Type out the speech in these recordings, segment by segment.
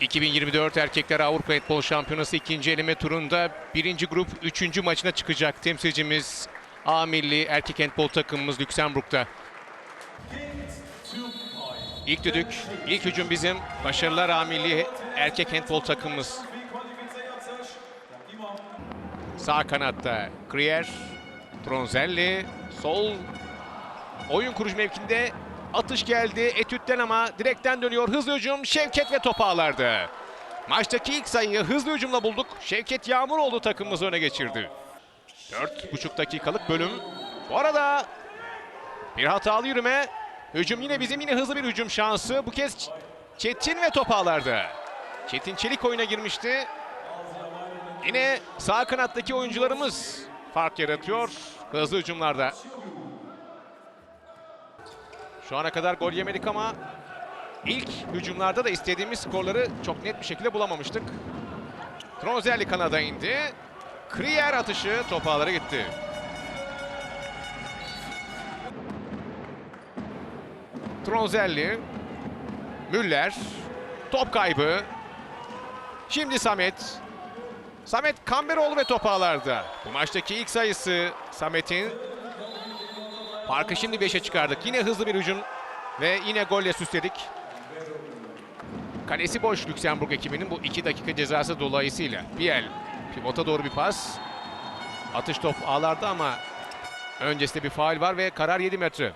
2024 Erkekler Avrupa Handbol Şampiyonası ikinci eleme turunda birinci grup üçüncü maçına çıkacak temsilcimiz A milli erkek handbol takımımız Lüksemburg'da. İlk düdük, ilk hücum bizim. Başarılar A milli erkek handbol takımımız. Sağ kanatta Krier, Tronzelli, sol oyun kuruş mevkinde atış geldi Etüt'ten ama direkten dönüyor. Hızlı hücum Şevket ve top ağlardı. Maçtaki ilk sayıyı hızlı hücumla bulduk. Şevket Yağmuroğlu takımımızı öne geçirdi. 4,5 dakikalık bölüm. Bu arada bir hatalı yürüme. Hücum yine bizim yine hızlı bir hücum şansı. Bu kez Çetin ve top ağlarda. Çetin Çelik oyuna girmişti. Yine sağ kanattaki oyuncularımız fark yaratıyor hızlı hücumlarda. Şu ana kadar gol yemedik ama ilk hücumlarda da istediğimiz skorları çok net bir şekilde bulamamıştık. Tronzelli kanada indi. Kriyer atışı top ağlara gitti. Tronzelli, Müller, top kaybı. Şimdi Samet. Samet Kamberoğlu ve top ağlarda. Bu maçtaki ilk sayısı Samet'in. Farkı şimdi 5'e çıkardık. Yine hızlı bir hücum ve yine golle süsledik. Kalesi boş Lüksemburg ekibinin bu 2 dakika cezası dolayısıyla. Biel pivota doğru bir pas. Atış top ağlarda ama öncesinde bir faul var ve karar 7 metre.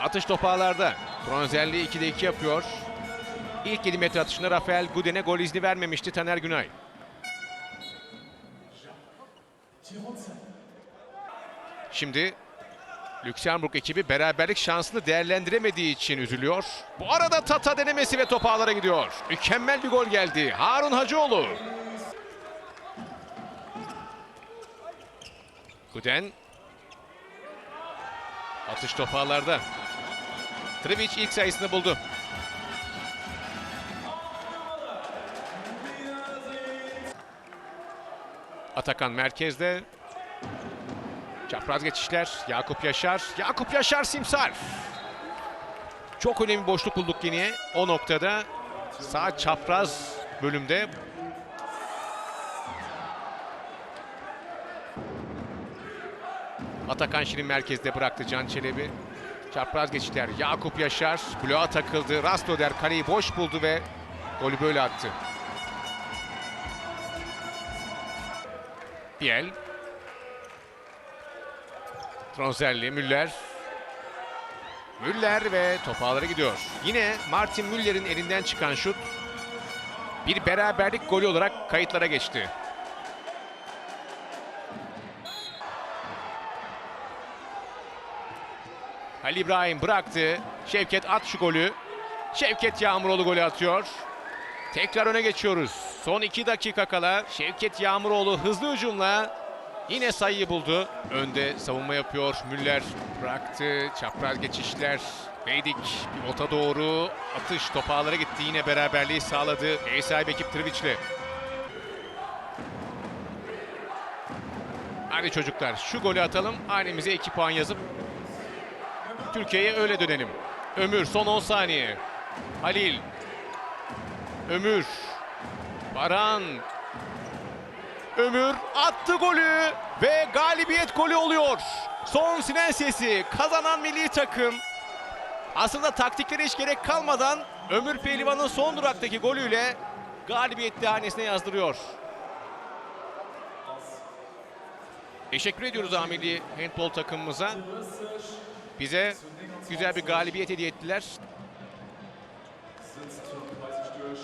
Atış top ağlarda. Tronzelli 2'de 2 yapıyor. İlk 7 metre atışında Rafael Guden'e gol izni vermemişti Taner Günay. Şimdi Lüksemburg ekibi beraberlik şansını değerlendiremediği için üzülüyor. Bu arada Tata denemesi ve top gidiyor. Mükemmel bir gol geldi. Harun Hacıoğlu. Guden. Atış top ağlarda. Trivic ilk sayısını buldu. Atakan merkezde. Çapraz geçişler. Yakup Yaşar. Yakup Yaşar Simsar. Çok önemli boşluk bulduk yine. O noktada sağ çapraz bölümde. Atakan Şirin merkezde bıraktı Can Çelebi. Çapraz geçişler. Yakup Yaşar bloğa takıldı. Rastoder kaleyi boş buldu ve golü böyle attı. Biel. Tronzelli, Müller. Müller ve top ağlara gidiyor. Yine Martin Müller'in elinden çıkan şut bir beraberlik golü olarak kayıtlara geçti. Halil İbrahim bıraktı. Şevket at şu golü. Şevket Yağmuroğlu golü atıyor. Tekrar öne geçiyoruz. Son iki dakika kala Şevket Yağmuroğlu hızlı hücumla yine sayıyı buldu. Önde savunma yapıyor. Müller bıraktı. Çapraz geçişler. Beydik pivota doğru atış top ağlara gitti. Yine beraberliği sağladı. Ev sahibi ekip Trivic'le. Hadi çocuklar şu golü atalım. Hanemize 2 puan yazıp Türkiye'ye öyle dönelim. Ömür son 10 saniye. Halil. Ömür. Baran. Ömür attı golü ve galibiyet golü oluyor. Son sinen sesi kazanan milli takım. Aslında taktiklere hiç gerek kalmadan Ömür Pehlivan'ın son duraktaki golüyle galibiyet hanesine yazdırıyor. Teşekkür ediyoruz Amili handbol takımımıza. Bize güzel bir galibiyet hediye ettiler. Sitzt 34 durch.